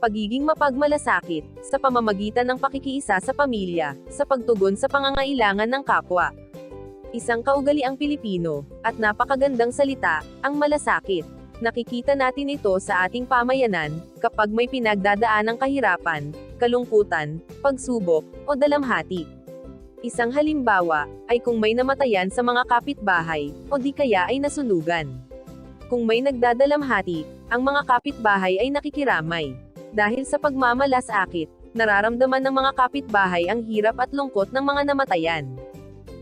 pagiging mapagmalasakit, sa pamamagitan ng pakikiisa sa pamilya, sa pagtugon sa pangangailangan ng kapwa. Isang kaugaliang Pilipino, at napakagandang salita, ang malasakit. Nakikita natin ito sa ating pamayanan, kapag may pinagdadaan ng kahirapan, kalungkutan, pagsubok, o dalamhati. Isang halimbawa, ay kung may namatayan sa mga kapitbahay, o di kaya ay nasunugan. Kung may nagdadalamhati, ang mga kapitbahay ay nakikiramay. Dahil sa pagmamalasakit, nararamdaman ng mga kapitbahay ang hirap at lungkot ng mga namatayan.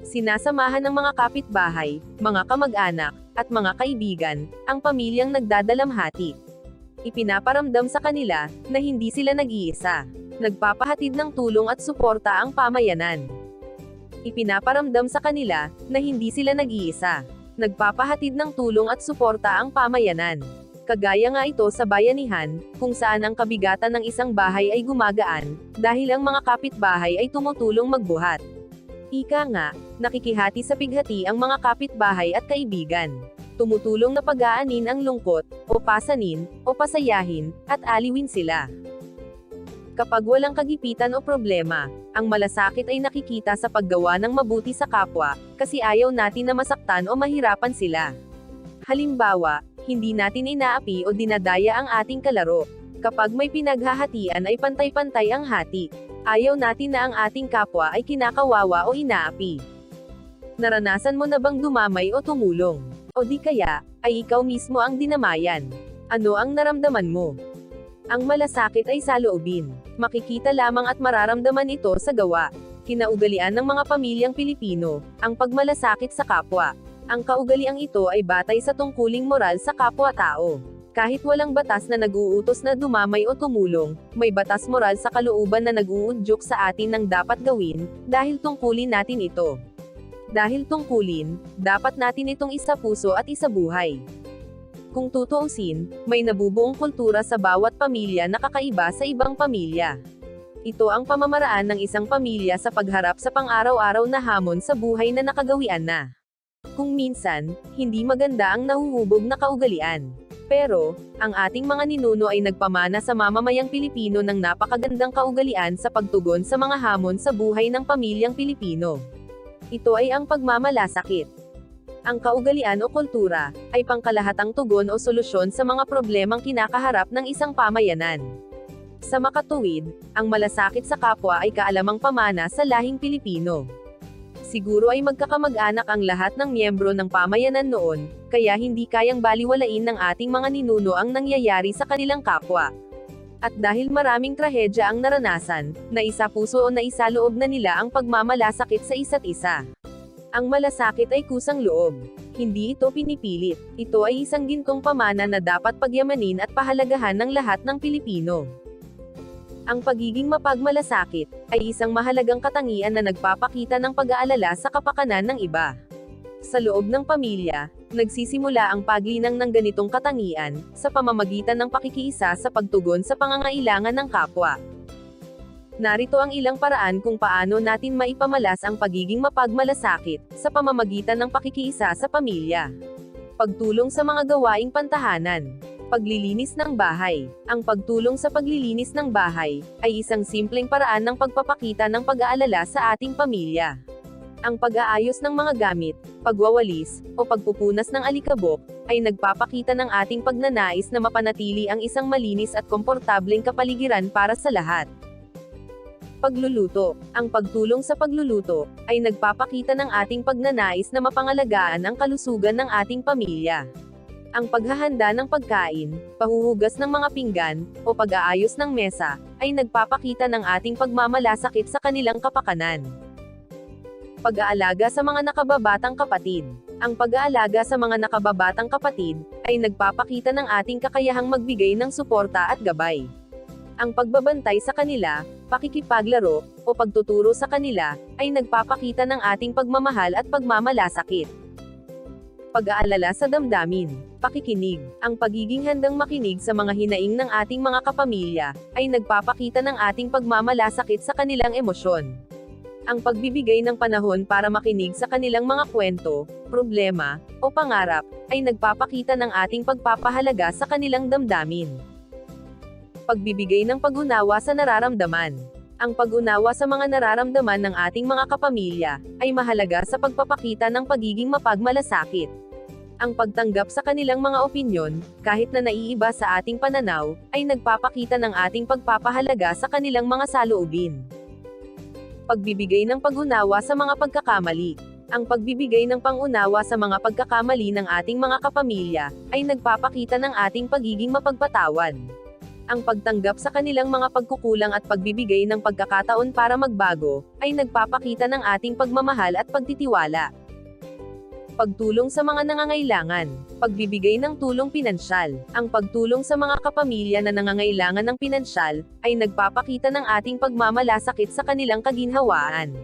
Sinasamahan ng mga kapitbahay, mga kamag-anak, at mga kaibigan, ang pamilyang nagdadalamhati. Ipinaparamdam sa kanila, na hindi sila nag-iisa. Nagpapahatid ng tulong at suporta ang pamayanan. Ipinaparamdam sa kanila, na hindi sila nag-iisa. Nagpapahatid ng tulong at suporta ang pamayanan. Kagaya nga ito sa bayanihan, kung saan ang kabigatan ng isang bahay ay gumagaan, dahil ang mga kapitbahay ay tumutulong magbuhat. Ika nga, nakikihati sa pighati ang mga kapitbahay at kaibigan. Tumutulong na pag-aanin ang lungkot, o pasanin, o pasayahin, at aliwin sila. Kapag walang kagipitan o problema, ang malasakit ay nakikita sa paggawa ng mabuti sa kapwa, kasi ayaw natin na masaktan o mahirapan sila. Halimbawa, hindi natin inaapi o dinadaya ang ating kalaro. Kapag may pinaghahatian ay pantay-pantay ang hati. Ayaw natin na ang ating kapwa ay kinakawawa o inaapi. Naranasan mo na bang dumamay o tumulong? O di kaya, ay ikaw mismo ang dinamayan? Ano ang naramdaman mo? Ang malasakit ay sa loobin. Makikita lamang at mararamdaman ito sa gawa. Kinaugalian ng mga pamilyang Pilipino, ang pagmalasakit sa kapwa. Ang kaugaliang ito ay batay sa tungkuling moral sa kapwa-tao. Kahit walang batas na nag-uutos na dumamay o tumulong, may batas moral sa kalooban na nag-uudyok sa atin ng dapat gawin, dahil tungkulin natin ito. Dahil tungkulin, dapat natin itong isa puso at isa buhay. Kung tutuusin, may nabubuong kultura sa bawat pamilya na kakaiba sa ibang pamilya. Ito ang pamamaraan ng isang pamilya sa pagharap sa pang-araw-araw na hamon sa buhay na nakagawian na. Kung minsan, hindi maganda ang nahuhubog na kaugalian. Pero, ang ating mga ninuno ay nagpamana sa mamamayang Pilipino ng napakagandang kaugalian sa pagtugon sa mga hamon sa buhay ng pamilyang Pilipino. Ito ay ang pagmamalasakit. Ang kaugalian o kultura, ay pangkalahatang tugon o solusyon sa mga problemang kinakaharap ng isang pamayanan. Sa makatuwid, ang malasakit sa kapwa ay kaalamang pamana sa lahing Pilipino siguro ay magkakamag-anak ang lahat ng miyembro ng pamayanan noon, kaya hindi kayang baliwalain ng ating mga ninuno ang nangyayari sa kanilang kapwa. At dahil maraming trahedya ang naranasan, na isa puso o na isa loob na nila ang pagmamalasakit sa isa't isa. Ang malasakit ay kusang loob. Hindi ito pinipilit. Ito ay isang gintong pamana na dapat pagyamanin at pahalagahan ng lahat ng Pilipino. Ang pagiging mapagmalasakit ay isang mahalagang katangian na nagpapakita ng pag-aalala sa kapakanan ng iba. Sa loob ng pamilya, nagsisimula ang paglinang ng ganitong katangian sa pamamagitan ng pakikiisa sa pagtugon sa pangangailangan ng kapwa. Narito ang ilang paraan kung paano natin maipamalas ang pagiging mapagmalasakit sa pamamagitan ng pakikiisa sa pamilya. Pagtulong sa mga gawaing pantahanan. Paglilinis ng bahay. Ang pagtulong sa paglilinis ng bahay ay isang simpleng paraan ng pagpapakita ng pag-aalala sa ating pamilya. Ang pag-aayos ng mga gamit, pagwawalis, o pagpupunas ng alikabok, ay nagpapakita ng ating pagnanais na mapanatili ang isang malinis at komportableng kapaligiran para sa lahat. Pagluluto. Ang pagtulong sa pagluluto, ay nagpapakita ng ating pagnanais na mapangalagaan ang kalusugan ng ating pamilya. Ang paghahanda ng pagkain, pahuhugas ng mga pinggan, o pag-aayos ng mesa, ay nagpapakita ng ating pagmamalasakit sa kanilang kapakanan. Pag-aalaga sa mga nakababatang kapatid. Ang pag-aalaga sa mga nakababatang kapatid, ay nagpapakita ng ating kakayahang magbigay ng suporta at gabay. Ang pagbabantay sa kanila, pakikipaglaro, o pagtuturo sa kanila, ay nagpapakita ng ating pagmamahal at pagmamalasakit. Pag-aalala sa damdamin, pakikinig, ang pagiging handang makinig sa mga hinaing ng ating mga kapamilya, ay nagpapakita ng ating pagmamalasakit sa kanilang emosyon. Ang pagbibigay ng panahon para makinig sa kanilang mga kwento, problema, o pangarap, ay nagpapakita ng ating pagpapahalaga sa kanilang damdamin. Pagbibigay ng pag-unawa sa nararamdaman. Ang pag-unawa sa mga nararamdaman ng ating mga kapamilya, ay mahalaga sa pagpapakita ng pagiging mapagmalasakit. Ang pagtanggap sa kanilang mga opinyon, kahit na naiiba sa ating pananaw, ay nagpapakita ng ating pagpapahalaga sa kanilang mga saloobin. Pagbibigay ng pag-unawa sa mga pagkakamali. Ang pagbibigay ng pangunawa sa mga pagkakamali ng ating mga kapamilya, ay nagpapakita ng ating pagiging mapagpatawad. Ang pagtanggap sa kanilang mga pagkukulang at pagbibigay ng pagkakataon para magbago, ay nagpapakita ng ating pagmamahal at pagtitiwala. Pagtulong sa mga nangangailangan. Pagbibigay ng tulong pinansyal. Ang pagtulong sa mga kapamilya na nangangailangan ng pinansyal, ay nagpapakita ng ating pagmamalasakit sa kanilang kaginhawaan.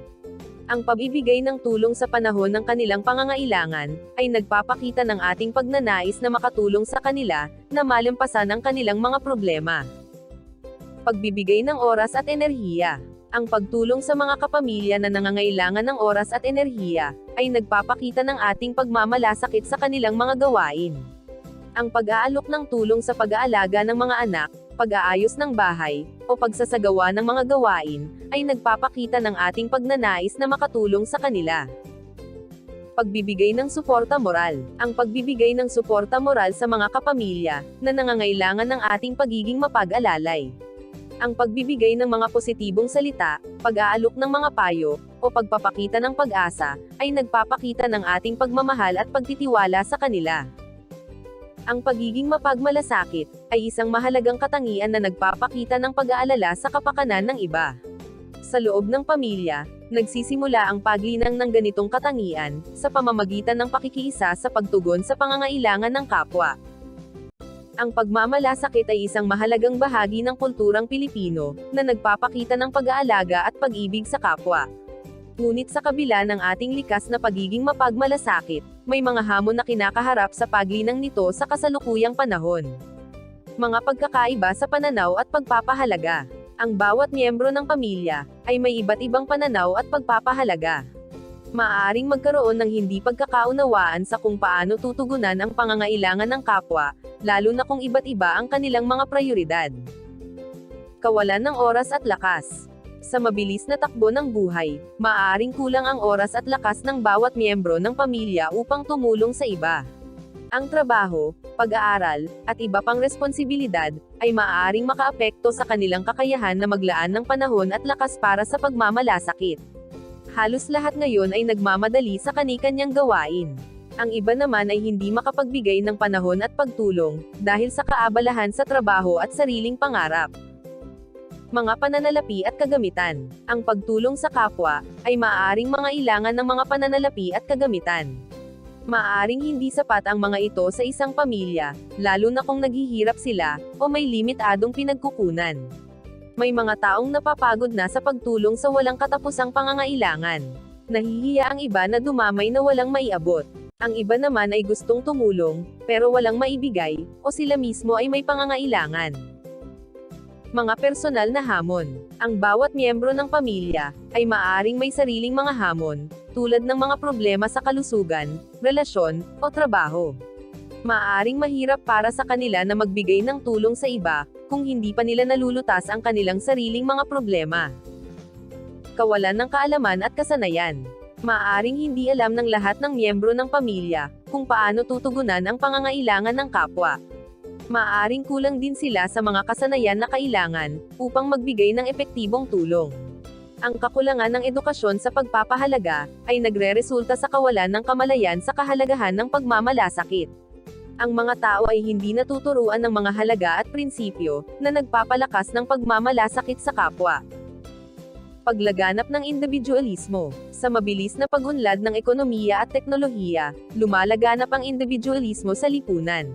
Ang pabibigay ng tulong sa panahon ng kanilang pangangailangan, ay nagpapakita ng ating pagnanais na makatulong sa kanila, na malampasan ang kanilang mga problema. Pagbibigay ng oras at enerhiya. Ang pagtulong sa mga kapamilya na nangangailangan ng oras at enerhiya, ay nagpapakita ng ating pagmamalasakit sa kanilang mga gawain. Ang pag-aalok ng tulong sa pag-aalaga ng mga anak, pag-aayos ng bahay, o pagsasagawa ng mga gawain, ay nagpapakita ng ating pagnanais na makatulong sa kanila. Pagbibigay ng suporta moral. Ang pagbibigay ng suporta moral sa mga kapamilya, na nangangailangan ng ating pagiging mapag-alalay. Ang pagbibigay ng mga positibong salita, pag-aalok ng mga payo, o pagpapakita ng pag-asa, ay nagpapakita ng ating pagmamahal at pagtitiwala sa kanila. Ang pagiging mapagmalasakit, ay isang mahalagang katangian na nagpapakita ng pag-aalala sa kapakanan ng iba. Sa loob ng pamilya, nagsisimula ang paglinang ng ganitong katangian, sa pamamagitan ng pakikiisa sa pagtugon sa pangangailangan ng kapwa. Ang pagmamalasakit ay isang mahalagang bahagi ng kulturang Pilipino, na nagpapakita ng pag-aalaga at pag-ibig sa kapwa. Ngunit sa kabila ng ating likas na pagiging mapagmalasakit, may mga hamon na kinakaharap sa paglinang nito sa kasalukuyang panahon. Mga pagkakaiba sa pananaw at pagpapahalaga. Ang bawat miyembro ng pamilya, ay may iba't ibang pananaw at pagpapahalaga. Maaaring magkaroon ng hindi pagkakaunawaan sa kung paano tutugunan ang pangangailangan ng kapwa, lalo na kung iba't iba ang kanilang mga prioridad. Kawalan ng oras at lakas. Sa mabilis na takbo ng buhay, maaaring kulang ang oras at lakas ng bawat miyembro ng pamilya upang tumulong sa iba. Ang trabaho, pag-aaral, at iba pang responsibilidad, ay maaaring makaapekto sa kanilang kakayahan na maglaan ng panahon at lakas para sa pagmamalasakit. Halos lahat ngayon ay nagmamadali sa kanikanyang gawain. Ang iba naman ay hindi makapagbigay ng panahon at pagtulong, dahil sa kaabalahan sa trabaho at sariling pangarap mga pananalapi at kagamitan. Ang pagtulong sa kapwa, ay maaaring mga ilangan ng mga pananalapi at kagamitan. Maaaring hindi sapat ang mga ito sa isang pamilya, lalo na kung naghihirap sila, o may limitadong pinagkukunan. May mga taong napapagod na sa pagtulong sa walang katapusang pangangailangan. Nahihiya ang iba na dumamay na walang maiabot. Ang iba naman ay gustong tumulong, pero walang maibigay, o sila mismo ay may pangangailangan. Mga personal na hamon. Ang bawat miyembro ng pamilya, ay maaring may sariling mga hamon, tulad ng mga problema sa kalusugan, relasyon, o trabaho. Maaring mahirap para sa kanila na magbigay ng tulong sa iba, kung hindi pa nila nalulutas ang kanilang sariling mga problema. Kawalan ng kaalaman at kasanayan. Maaring hindi alam ng lahat ng miyembro ng pamilya, kung paano tutugunan ang pangangailangan ng kapwa, Maaring kulang din sila sa mga kasanayan na kailangan, upang magbigay ng epektibong tulong. Ang kakulangan ng edukasyon sa pagpapahalaga, ay nagre-resulta sa kawalan ng kamalayan sa kahalagahan ng pagmamalasakit. Ang mga tao ay hindi natuturuan ng mga halaga at prinsipyo, na nagpapalakas ng pagmamalasakit sa kapwa. Paglaganap ng individualismo. Sa mabilis na pagunlad ng ekonomiya at teknolohiya, lumalaganap ang individualismo sa lipunan.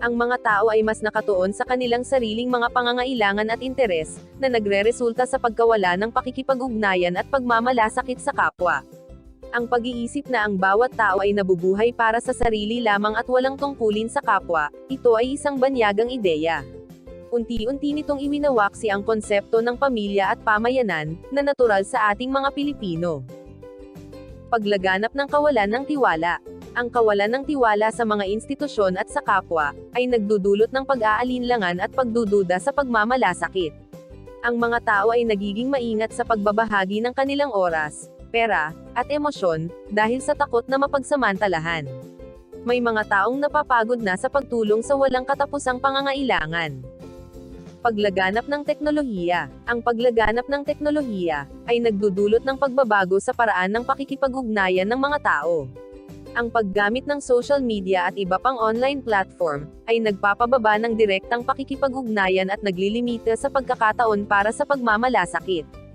Ang mga tao ay mas nakatuon sa kanilang sariling mga pangangailangan at interes, na nagre-resulta sa pagkawala ng pakikipag-ugnayan at pagmamalasakit sa kapwa. Ang pag-iisip na ang bawat tao ay nabubuhay para sa sarili lamang at walang tungkulin sa kapwa, ito ay isang banyagang ideya. Unti-unti nitong iwinawaksi ang konsepto ng pamilya at pamayanan, na natural sa ating mga Pilipino. Paglaganap ng kawalan ng tiwala. Ang kawalan ng tiwala sa mga institusyon at sa kapwa, ay nagdudulot ng pag-aalinlangan at pagdududa sa pagmamalasakit. Ang mga tao ay nagiging maingat sa pagbabahagi ng kanilang oras, pera, at emosyon, dahil sa takot na mapagsamantalahan. May mga taong napapagod na sa pagtulong sa walang katapusang pangangailangan. Paglaganap ng teknolohiya. Ang paglaganap ng teknolohiya ay nagdudulot ng pagbabago sa paraan ng pakikipag-ugnayan ng mga tao. Ang paggamit ng social media at iba pang online platform ay nagpapababa ng direktang pakikipag-ugnayan at naglilimita sa pagkakataon para sa pagmamalasakit.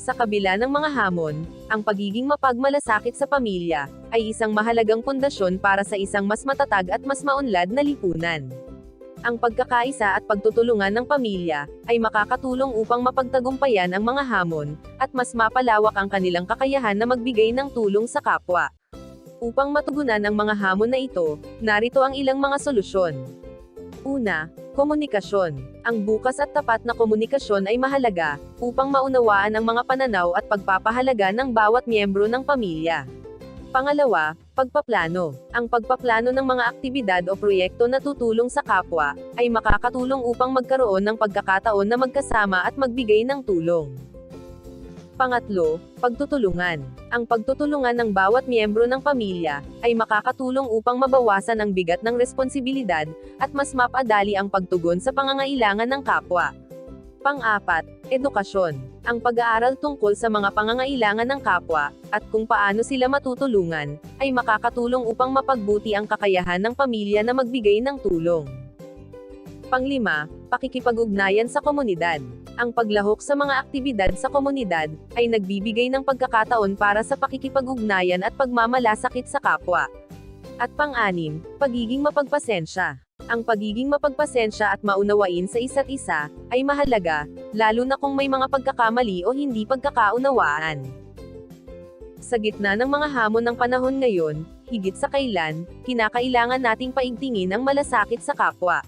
Sa kabila ng mga hamon, ang pagiging mapagmalasakit sa pamilya ay isang mahalagang pundasyon para sa isang mas matatag at mas maunlad na lipunan. Ang pagkakaisa at pagtutulungan ng pamilya ay makakatulong upang mapagtagumpayan ang mga hamon at mas mapalawak ang kanilang kakayahan na magbigay ng tulong sa kapwa. Upang matugunan ang mga hamon na ito, narito ang ilang mga solusyon. Una, komunikasyon. Ang bukas at tapat na komunikasyon ay mahalaga upang maunawaan ang mga pananaw at pagpapahalaga ng bawat miyembro ng pamilya. Pangalawa, pagpaplano. Ang pagpaplano ng mga aktibidad o proyekto na tutulong sa kapwa ay makakatulong upang magkaroon ng pagkakataon na magkasama at magbigay ng tulong. Pangatlo, pagtutulungan. Ang pagtutulungan ng bawat miyembro ng pamilya ay makakatulong upang mabawasan ang bigat ng responsibilidad at mas mapadali ang pagtugon sa pangangailangan ng kapwa. Pang-apat, edukasyon. Ang pag-aaral tungkol sa mga pangangailangan ng kapwa, at kung paano sila matutulungan, ay makakatulong upang mapagbuti ang kakayahan ng pamilya na magbigay ng tulong. Panglima, pakikipag-ugnayan sa komunidad. Ang paglahok sa mga aktibidad sa komunidad, ay nagbibigay ng pagkakataon para sa pakikipag-ugnayan at pagmamalasakit sa kapwa. At pang-anim, pagiging mapagpasensya. Ang pagiging mapagpasensya at maunawain sa isa't isa, ay mahalaga, lalo na kung may mga pagkakamali o hindi pagkakaunawaan. Sa gitna ng mga hamon ng panahon ngayon, higit sa kailan, kinakailangan nating paigtingin ang malasakit sa kapwa.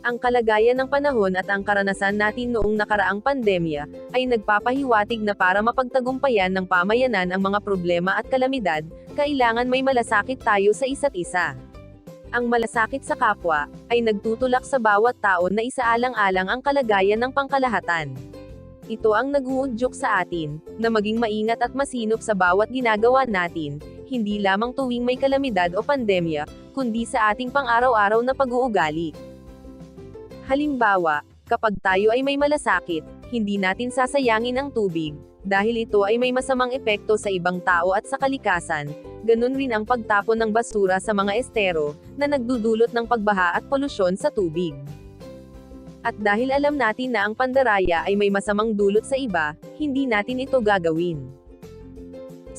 Ang kalagayan ng panahon at ang karanasan natin noong nakaraang pandemya, ay nagpapahiwatig na para mapagtagumpayan ng pamayanan ang mga problema at kalamidad, kailangan may malasakit tayo sa isa't isa. Ang malasakit sa kapwa, ay nagtutulak sa bawat tao na isaalang-alang ang kalagayan ng pangkalahatan. Ito ang naguudyok sa atin, na maging maingat at masinop sa bawat ginagawa natin, hindi lamang tuwing may kalamidad o pandemya, kundi sa ating pang-araw-araw na pag-uugali. Halimbawa, kapag tayo ay may malasakit, hindi natin sasayangin ang tubig, dahil ito ay may masamang epekto sa ibang tao at sa kalikasan, ganun rin ang pagtapon ng basura sa mga estero, na nagdudulot ng pagbaha at polusyon sa tubig. At dahil alam natin na ang pandaraya ay may masamang dulot sa iba, hindi natin ito gagawin.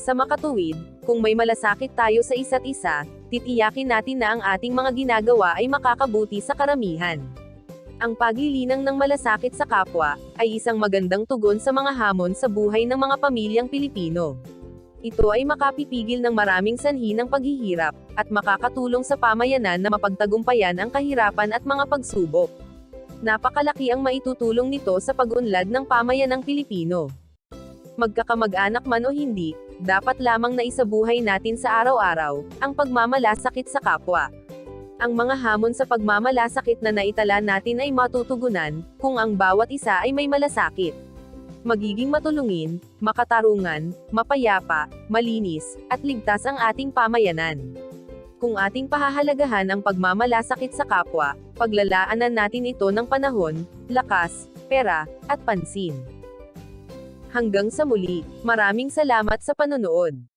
Sa makatuwid, kung may malasakit tayo sa isa't isa, titiyakin natin na ang ating mga ginagawa ay makakabuti sa karamihan. Ang paglilinang ng malasakit sa kapwa, ay isang magandang tugon sa mga hamon sa buhay ng mga pamilyang Pilipino. Ito ay makapipigil ng maraming sanhi ng paghihirap, at makakatulong sa pamayanan na mapagtagumpayan ang kahirapan at mga pagsubok. Napakalaki ang maitutulong nito sa pag-unlad ng pamayanang Pilipino. Magkakamag-anak man o hindi, dapat lamang na isabuhay natin sa araw-araw, ang pagmamalasakit sa kapwa. Ang mga hamon sa pagmamalasakit na naitala natin ay matutugunan, kung ang bawat isa ay may malasakit. Magiging matulungin, makatarungan, mapayapa, malinis, at ligtas ang ating pamayanan. Kung ating pahahalagahan ang pagmamalasakit sa kapwa, paglalaanan natin ito ng panahon, lakas, pera, at pansin. Hanggang sa muli, maraming salamat sa panonood.